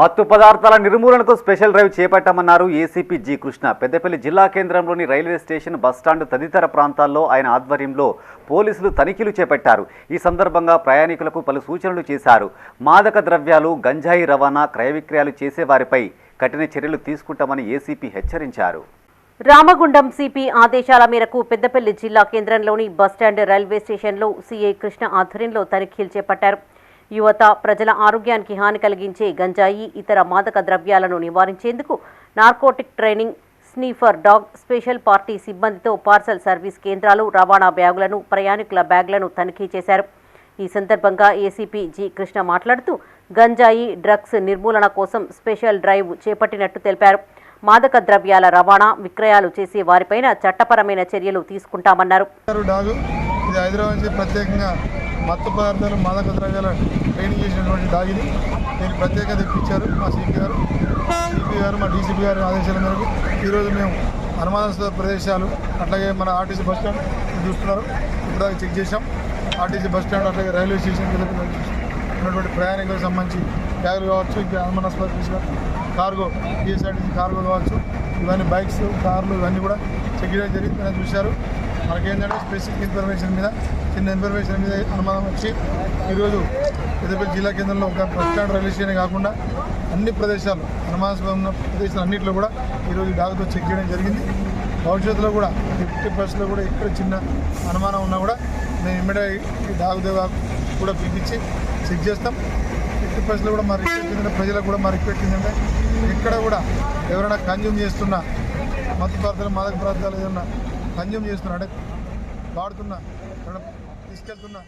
మత్తు పదార్థాల నిర్మూలనకు స్పెషల్ డ్రైవ్ చేపట్టామన్నారు ఏసీపీ జి కృష్ణ. పెద్దపల్లి జిల్లా కేంద్రంలోని రైల్వే స్టేషన్ బస్టాండ్ తదితర ప్రాంతాల్లో ఆయన ఆధ్వర్యంలో పోలీసులు తనిఖీలు చేపట్టారు. ఈ సందర్భంగా ప్రయాణికులకు పలు సూచనలు చేశారు. మాదక ద్రవ్యాలు గంజాయి రవాణా క్రయ విక్రయాలు చేసేవారిపై కఠిన చర్యలు తీసుకుంటామని ఏసీపీ హెచ్చరించారు. రామగుండం సిపి ఆదేశాల మేరకు పెద్దపల్లి జిల్లా కేంద్రంలోని బస్టాండ్ రైల్వే స్టేషన్లో సీఐ కృష్ణ ఆధ్వర్యంలో తనిఖీలు చేపట్టారు. యువత ప్రజల ఆరోగ్యానికి హాని కలిగించే గంజాయి ఇతర మాదక ద్రవ్యాలను నివారించేందుకు narcotic training sniffer dog special party సిబ్బందితో పార్సల్ సర్వీస్ కేంద్రాలు రవాణా బ్యాగులను ప్రయాణికుల బ్యాగులను తనిఖీ చేశారు. ఈ సందర్భంగా ఏసీపీ జి. కృష్ణ మాట్లాడుతూ గంజాయి డ్రగ్స్ నిర్మూలన కోసం స్పెషల్ డ్రైవ్ చేపట్టినట్టు తెలిపారు. మాదక ద్రవ్యాల రవాణా విక్రయాలు చేసే వారిపైన చట్టపరమైన చర్యలు తీసుకుంటామన్నారు. మత్తు పదార్థాలు మాదక ద్రవ్యాల ట్రైనింగ్ చేసినటువంటి డాగ్ ఇది దీన్ని ప్రత్యేకంగా తెప్పించారు మా సిపి గారు. సిపి గారు మా డీసీపీ గారి ఆదేశాల మేరకు ఈరోజు మేము అనుమానాస్పద ప్రదేశాలు అట్లాగే మన ఆర్టీసీ బస్ స్టాండ్ చూస్తున్నారు. ఇప్పుడు చెక్ చేసాం ఆర్టీసీ బస్ స్టాండ్ అట్లాగే రైల్వే స్టేషన్ ఉన్నటువంటి ప్రయాణికులకు సంబంధించి బ్యాగులు కావచ్చు ఇంకా అనుమానాస్పద కార్గో టీఎస్ఆర్టీసీ కార్గో కావచ్చు ఇవన్నీ బైక్స్ కార్లు ఇవన్నీ కూడా చెక్ చేయడం జరిగింది. చూశారు. మనకేంటంటే స్పెసిఫిక్ ఇన్ఫర్మేషన్ మీద చిన్న ఇన్ఫర్మేషన్ మీద అనుమానం వచ్చి ఈరోజు పెద్దపల్లి జిల్లా కేంద్రంలో ఒక బస్ స్టాండ్ రైల్వే స్టేషన్ కాకుండా అన్ని ప్రదేశాలు అనుమానాస్పద ఉన్న ప్రదేశాలు అన్నింటిలో కూడా ఈరోజు డాగ్తో చెక్ చేయడం జరిగింది. భవిష్యత్తులో కూడా ఫిఫ్టీ పర్సెంట్లో కూడా ఇక్కడ చిన్న అనుమానం ఉన్నా కూడా మేము ఇమ్మీడియట్ ఈ డాగ్ దేవా కూడా పిలిపించి చెక్ చేస్తాం. ఫిఫ్టీ పర్సెంట్ కూడా మా రిక్వెస్ట్ ఏంటంటే ప్రజలకు కూడా మా రిక్వెస్ట్ ఏంటంటే ఎక్కడ కూడా ఎవరైనా కన్జ్యూమ్ చేస్తున్నా మత్తు పదార్థాలు మాదక పదార్థాలు ఏదైనా కన్జ్యూమ్ చేస్తున్నా అంటే వాడుతున్నా ఎవరైనా తీసుకెళ్తున్నా.